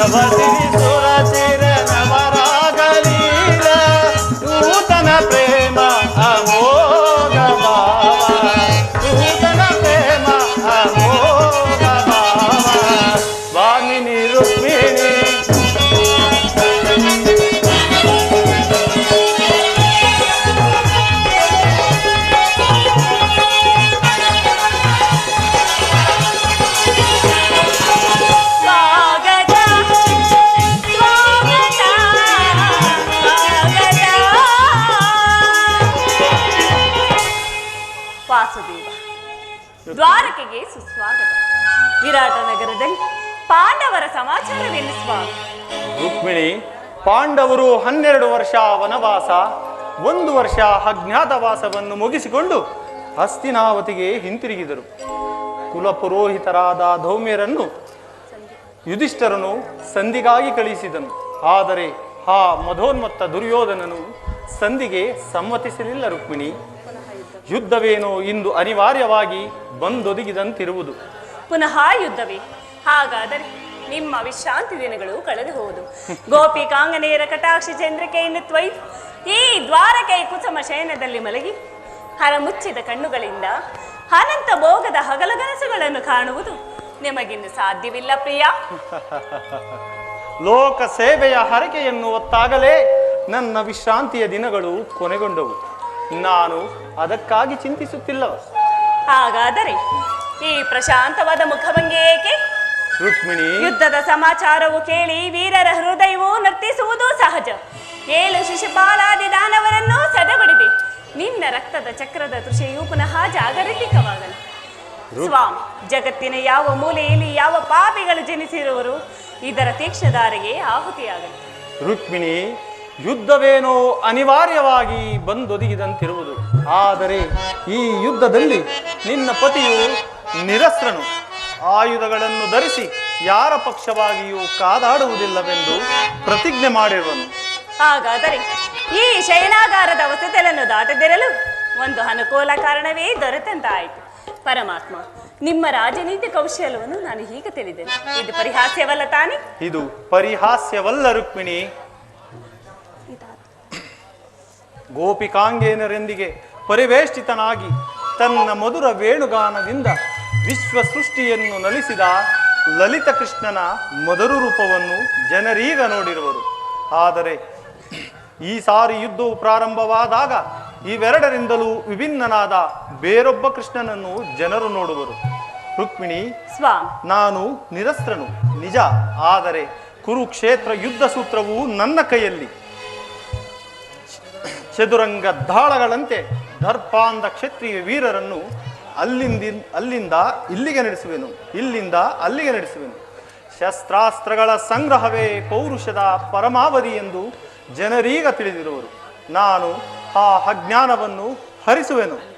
Sabah ವಿರಾಟ ನಗರದಲ್ಲಿ ಪಾಂಡವರ ಸಮಾಚಾರವೆನಿಸುವ ರುಕ್ಮಿಣಿ, ಪಾಂಡವರು ಹನ್ನೆರಡು ವರ್ಷ ವನವಾಸ, ಒಂದು ವರ್ಷ ಅಜ್ಞಾತವಾಸವನ್ನು ಮುಗಿಸಿಕೊಂಡು ಹಸ್ತಿನಾವತಿಗೆ ಹಿಂತಿರುಗಿದರು. ಕುಲಪುರೋಹಿತರಾದ ಧೌಮ್ಯರನ್ನು ಯುಧಿಷ್ಠರನು ಸಂಧಿಗಾಗಿ ಕಳುಹಿಸಿದನು ಆದರೆ ಆ ಮಧೋನ್ಮತ್ತ ದುರ್ಯೋಧನನು ಸಂಧಿಗೆ ಸಮ್ಮತಿಸಲಿಲ್ಲ ರುಕ್ಮಿಣಿ. ಯುದ್ಧವೇನೋ ಇಂದು ಅನಿವಾರ್ಯವಾಗಿ ಬಂದೊದಗಿದಂತಿರುವುದು. ಪುನಃ ಯುದ್ಧವೇ. ಹಾಗಾದರೆ ನಿಮ್ಮ ವಿಶ್ರಾಂತಿ ದಿನಗಳು ಕಳೆದು ಹೋದು. ಗೋಪಿಕಾಂಗನೆಯರ ಕಟಾಕ್ಷಿ ಚಂದ್ರಿಕೆಯನ್ನು ತ್ವಯ್ದು ಈ ದ್ವಾರಕೈ ಕುಸುಮ ಶಯನದಲ್ಲಿ ಮಲಗಿ. ಹರ ಮುಚ್ಚಿದ ಕಣ್ಣುಗಳಿಂದ ಅನಂತ ಭೋಗದ ಹಗಲಗನಸುಗಳನ್ನು ಕಾಣುವುದು ನಿಮಗಿನ್ನು ಸಾಧ್ಯವಿಲ್ಲ ಪ್ರಿಯ. ಲೋಕ ಸೇವೆಯ ಹರಕೆಯನ್ನು ಒತ್ತಾಗಲೇ ನನ್ನ ವಿಶ್ರಾಂತಿಯ ದಿನಗಳು ಕೊನೆಗೊಂಡವು. ನಾನು ಅದಕ್ಕಾಗಿ ಚಿಂತಿಸುತ್ತಿಲ್ಲ ಹಾಗಾದರೆ ಈ ಪ್ರಶಾಂತವಾದ ಮುಖಭಂಗಿ ಏಕೆ ರುಕ್ಮಿಣಿ. ಯುದ್ಧದ ಸಮಾಚಾರವು ಕೇಳಿ ವೀರರ ಹೃದಯವು ನರ್ತಿಸುವುದು ಸಹಜ. ಏಳು ಶಿಶುಪಾಲಾದಿ ದಾನವರನ್ನು ಸದಬಡಿದೆ. ನಿನ್ನ ರಕ್ತದ ಚಕ್ರದ ತೃಷೆಯು ಪುನಃ ಜಾಗರಿತಿಕವಾಗಲಿ ಸ್ವಾಮಿ ಜಗತ್ತಿನ ಯಾವ ಮೂಲೆಯಲ್ಲಿ ಯಾವ ಪಾಪಿಗಳು ಜನಿಸಿರುವರು ಇದರ ತೀಕ್ಷಧಾರೆಗೆ ಆಹುತಿಯಾಗಲಿ. ರುಕ್ಮಿಣಿ ಯುದ್ಧವೇನೋ ಅನಿವಾರ್ಯವಾಗಿ ಬಂದೊದಗಿದಂತಿರುವುದು. ಆದರೆ ಈ ಯುದ್ಧದಲ್ಲಿ ನಿನ್ನ ಪತಿಯು ನಿರಸ್ತ್ರನು. ಆಯುಧಗಳನ್ನು ಧರಿಸಿ ಯಾರ ಪಕ್ಷವಾಗಿಯೂ ಕಾದಾಡುವುದಿಲ್ಲವೆಂದು ಪ್ರತಿಜ್ಞೆ ಮಾಡಿರುವನು. ಹಾಗಾದರೆ ಈ ಶಯನಾಗಾರದ ವಸತಿಯನ್ನು ದಾಟದಿರಲು ಒಂದು ಅನುಕೂಲ ಕಾರಣವೇ ದೊರೆತಂತಾಯಿತು. ಪರಮಾತ್ಮ ನಿಮ್ಮ ರಾಜನೀತಿ ಕೌಶಲ್ಯವನ್ನು ನಾನು ಹೀಗೆ ತಿಳಿದೆನು. ಇದು ಪರಿಹಾಸ್ಯವಲ್ಲ ತಾನೇ? ಇದು ಪರಿಹಾಸ್ಯವಲ್ಲ ರುಕ್ಮಿಣಿ. ಗೋಪಿಕಾಂಗೇನರೆಂದಿಗೆ ಪರಿವೇಷ್ಟಿತನಾಗಿ ತನ್ನ ಮಧುರ ವೇಣುಗಾನದಿಂದ ವಿಶ್ವ ಸೃಷ್ಟಿಯನ್ನು ನಲಿಸಿದ ಲಲಿತ ಕೃಷ್ಣನ ಮೊದಲು ರೂಪವನ್ನು ಜನರೀಗ ನೋಡಿರುವರು. ಆದರೆ ಈ ಸಾರಿ ಯುದ್ಧವು ಪ್ರಾರಂಭವಾದಾಗ ಇವೆರಡರಿಂದಲೂ ವಿಭಿನ್ನನಾದ ಬೇರೊಬ್ಬ ಕೃಷ್ಣನನ್ನು ಜನರು ನೋಡುವರು. ರುಕ್ಮಿಣಿ ಸ್ವಾಮಿ ನಾನು ನಿರಸ್ತ್ರನು ನಿಜ. ಆದರೆ ಕುರುಕ್ಷೇತ್ರ ಯುದ್ಧ ಸೂತ್ರವು ನನ್ನ ಕೈಯಲ್ಲಿ. ಚದುರಂಗ ದಾಳಗಳಂತೆ ದರ್ಪಾಂಧ ಕ್ಷತ್ರಿಯ ವೀರರನ್ನು ಅಲ್ಲಿಂದ ಅಲ್ಲಿಂದ ಇಲ್ಲಿಗೆ ನಡೆಸುವೆನು. ಇಲ್ಲಿಂದ ಅಲ್ಲಿಗೆ ನಡೆಸುವೆನು. ಶಸ್ತ್ರಾಸ್ತ್ರಗಳ ಸಂಗ್ರಹವೇ ಪೌರುಷದ ಪರಮಾವಧಿ ಎಂದು ಜನರೀಗ ತಿಳಿದಿರುವರು. ನಾನು ಆ ಅಜ್ಞಾನವನ್ನು ಹರಿಸುವೆನು.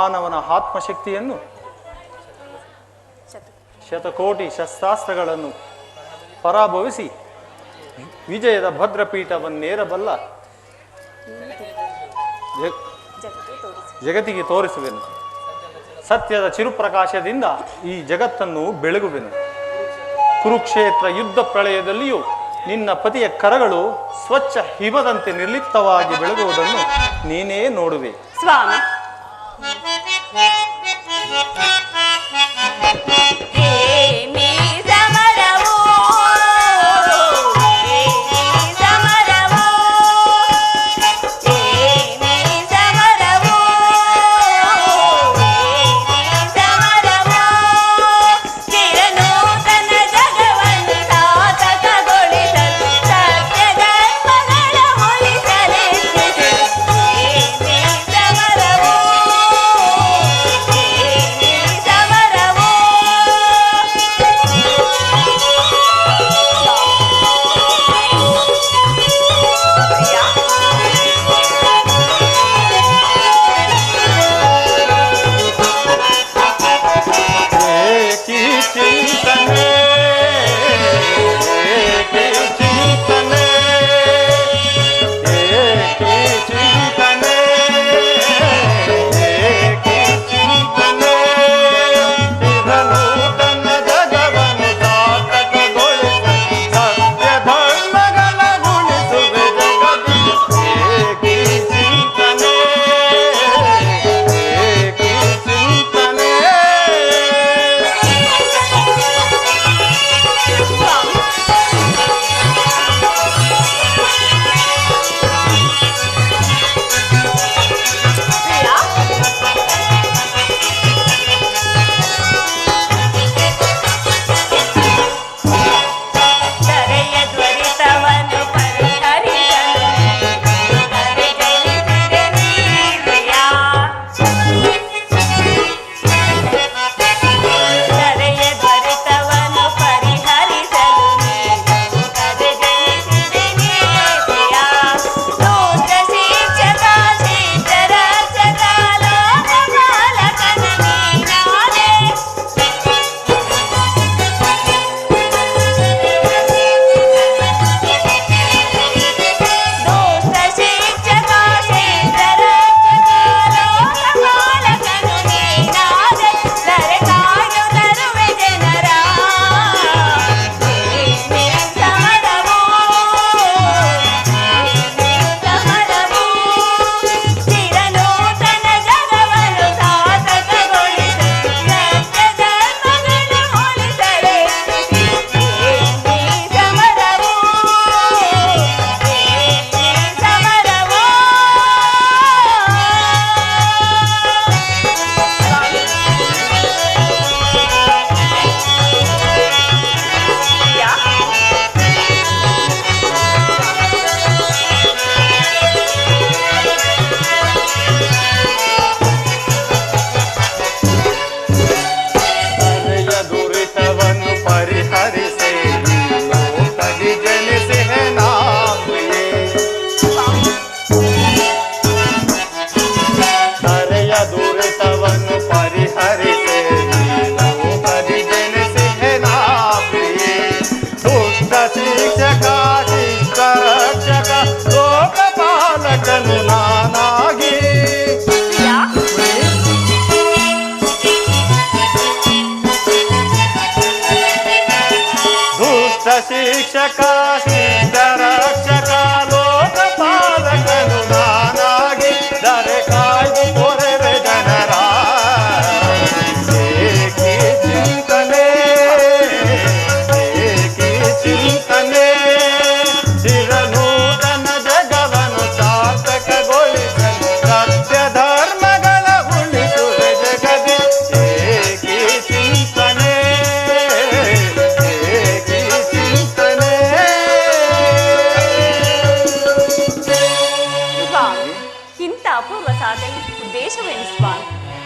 ಮಾನವನ ಆತ್ಮಶಕ್ತಿಯನ್ನು ಶತಕೋಟಿ ಶಸ್ತ್ರಾಸ್ತ್ರಗಳನ್ನು ಪರಾಭವಿಸಿ ವಿಜಯದ ಭದ್ರಪೀಠವನ್ನೇರಬಲ್ಲ ಜಗತ್ತಿಗೆ ತೋರಿಸುವೆನು. ಸತ್ಯದ ಚಿರುಪ್ರಕಾಶದಿಂದ ಈ ಜಗತ್ತನ್ನು ಬೆಳಗುವೆನು. ಕುರುಕ್ಷೇತ್ರ ಯುದ್ಧ ಪ್ರಳಯದಲ್ಲಿಯೂ ನಿನ್ನ ಪತಿಯ ಕರಗಳು ಸ್ವಚ್ಛ ಹಿಮದಂತೆ ನಿರ್ಲಿಪ್ತವಾಗಿ ಬೆಳಗುವುದನ್ನು ನೀನೇ ನೋಡುವೆ. ಸ್ವಾಮಿ Thank you.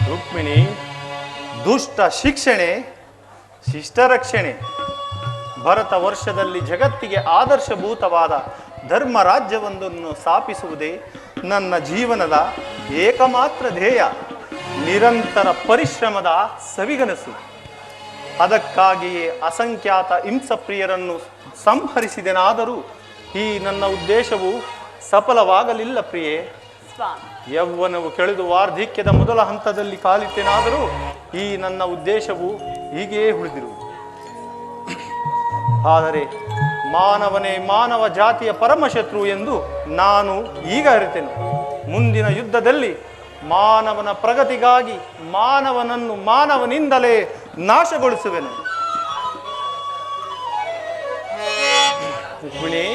ರುಕ್ಮಿಣಿ ದುಷ್ಟ ಶಿಕ್ಷಣೆ ಶಿಷ್ಟ ರಕ್ಷಣೆ ಭರತ ವರ್ಷದಲ್ಲಿ ಜಗತ್ತಿಗೆ ಆದರ್ಶಭೂತವಾದ ಧರ್ಮ ರಾಜ್ಯವೊಂದನ್ನು ಸ್ಥಾಪಿಸುವುದೇ ನನ್ನ ಜೀವನದ ಏಕಮಾತ್ರ ಧ್ಯೇಯ. ನಿರಂತರ ಪರಿಶ್ರಮದ ಸವಿಗನಸು. ಅದಕ್ಕಾಗಿಯೇ ಅಸಂಖ್ಯಾತ ಹಿಂಸಪ್ರಿಯರನ್ನು ಸಂಹರಿಸಿದೆನಾದರೂ ಈ ನನ್ನ ಉದ್ದೇಶವು ಸಫಲವಾಗಲಿಲ್ಲ ಪ್ರಿಯೇ. ಸ್ವಾಮಿ ಯೌವನವು ಕೆಳೆದು ವಾರ್ಧಿಕ್ಯದ ಮೊದಲ ಹಂತದಲ್ಲಿ ಕಾಲಿಟ್ಟೇನಾದರೂ ಈ ನನ್ನ ಉದ್ದೇಶವು ಹೀಗೆಯೇ ಉಳಿದಿರುವುದು. ಆದರೆ ಮಾನವನೇ ಮಾನವ ಜಾತಿಯ ಪರಮಶತ್ರು ಎಂದು ನಾನು ಈಗ ಅರಿತೆನು. ಮುಂದಿನ ಯುದ್ಧದಲ್ಲಿ ಮಾನವನ ಪ್ರಗತಿಗಾಗಿ ಮಾನವನನ್ನು ಮಾನವನಿಂದಲೇ ನಾಶಗೊಳಿಸುವೆನು. ರುಕ್ಮಿಣಿ.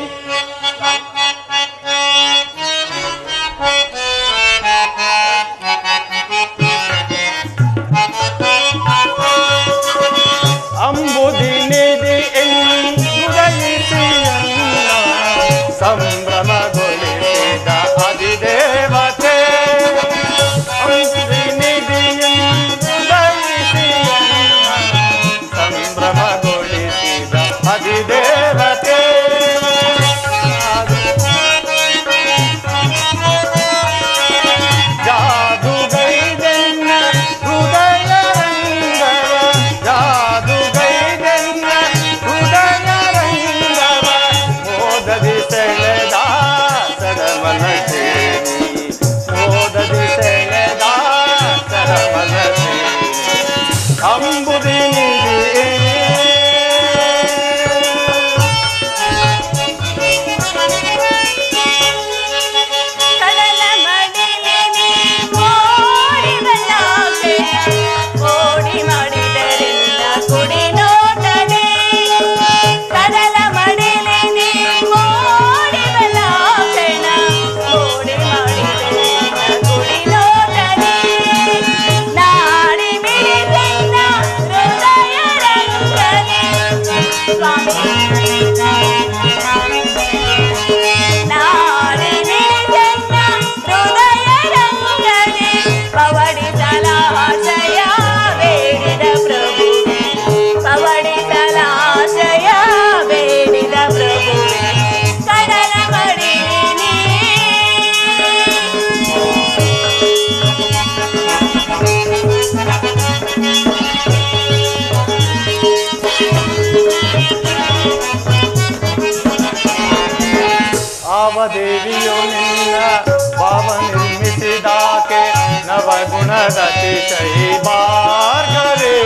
अतिशय बार करे।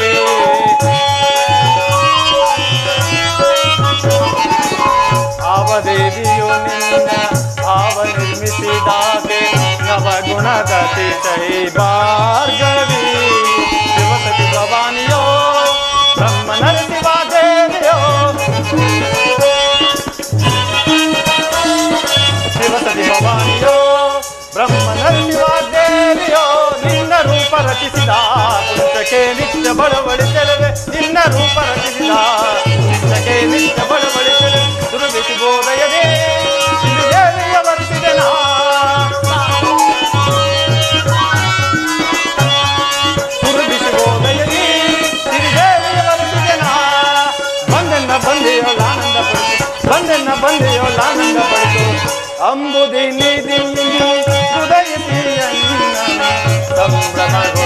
भाव देवियो निंदा भाव दाते नव गुण अतिशय बार गरी शिवसति भवानियो ब्रह्म नर शिवा देवियो ब्रह्म ಪುಸ್ತಕೆ ನಿತ್ಯ ಬಡವಳಿಸಲವೆ ನಿನ್ನ ರೂಪ ರಚಿಸಿದ ಪುಸ್ತಕೆ ನಿತ್ಯ ಬಡವಳಿಸಲು ದುರ್ಬಿಸಿ ಗೋದಯದೇ ದೇವಿಯ ವರಿಸಿದೆನಾ ದುರ್ಬಿಸಿ ಗೋದಯದಿ ಸಿರಿದೇವಿಯ ವರಿಸಿದೆನಾ ಬಂದೆನ್ನ ಬಂದೆಯೋ ಆನಂದ ಪಡಿತು ಬಂದೆನ್ನ ಬಂದೆಯೋ ಆನಂದ ಪಡಿತು ಅಂಬುದಿ ನಿಧಿ ಹೃದಯ ಸಂಭ್ರಮಗೊಳಿಸಿದ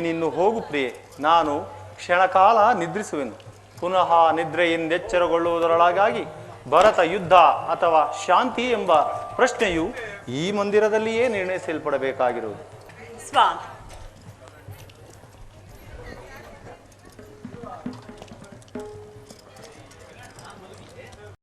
ನೀನಿನ್ನು ಹೋಗು ಪ್ರಿಯೆ. ನಾನು ಕ್ಷಣಕಾಲ ನಿದ್ರಿಸುವೆನು. ಪುನಃ ನಿದ್ರೆಯಿಂದೆಚ್ಚರಗೊಳ್ಳುವುದರೊಳಗಾಗಿ ಭರತ ಯುದ್ಧ ಅಥವಾ ಶಾಂತಿ ಎಂಬ ಪ್ರಶ್ನೆಯು ಈ ಮಂದಿರದಲ್ಲಿಯೇ ನಿರ್ಣಯಿಸಲ್ಪಡಬೇಕಾಗಿರುವುದು. ಸ್ವಾಮಿ